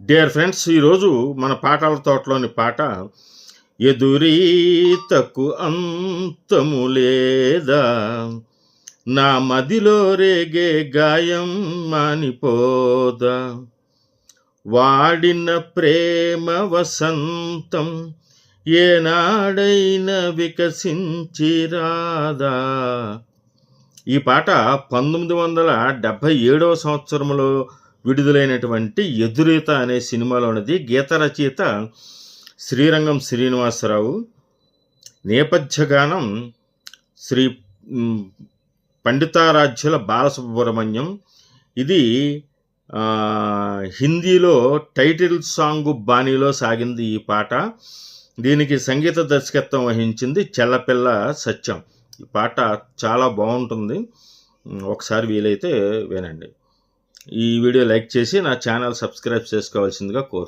Dear friends ఈరోజు మన పాటల తోటలోని పాట ఎదురీతకు అంతము లేదా? నా మదిలో రేగే గాయం మానిపోదా? వాడిన ప్రేమ వసంతం ఏనాడైన వికసించిరాదా? ఈ పాట పంతొమ్మిది వందల డెబ్భై ఏడవ సంవత్సరంలో విడుదలైనటువంటి ఎదురీత అనే సినిమాలోనిది గీత రచయిత శ్రీరంగం శ్రీనివాసరావు నేపథ్య గానం శ్రీ పండితారాధ్యుల బాలసుబ్రహ్మణ్యం. ఇది హిందీలో టైటిల్ సాంగ్ బాణీలో సాగింది ఈ పాట. దీనికి సంగీత దర్శకత్వం వహించింది చెల్లపిల్ల సత్యం. ఈ పాట చాలా బాగుంటుంది. ఒకసారి వీలైతే వినండి. ఈ వీడియో లైక్ చేసి నా ఛానల్ సబ్స్క్రైబ్ చేసుకోవాల్సిందిగా కోరుతున్నాను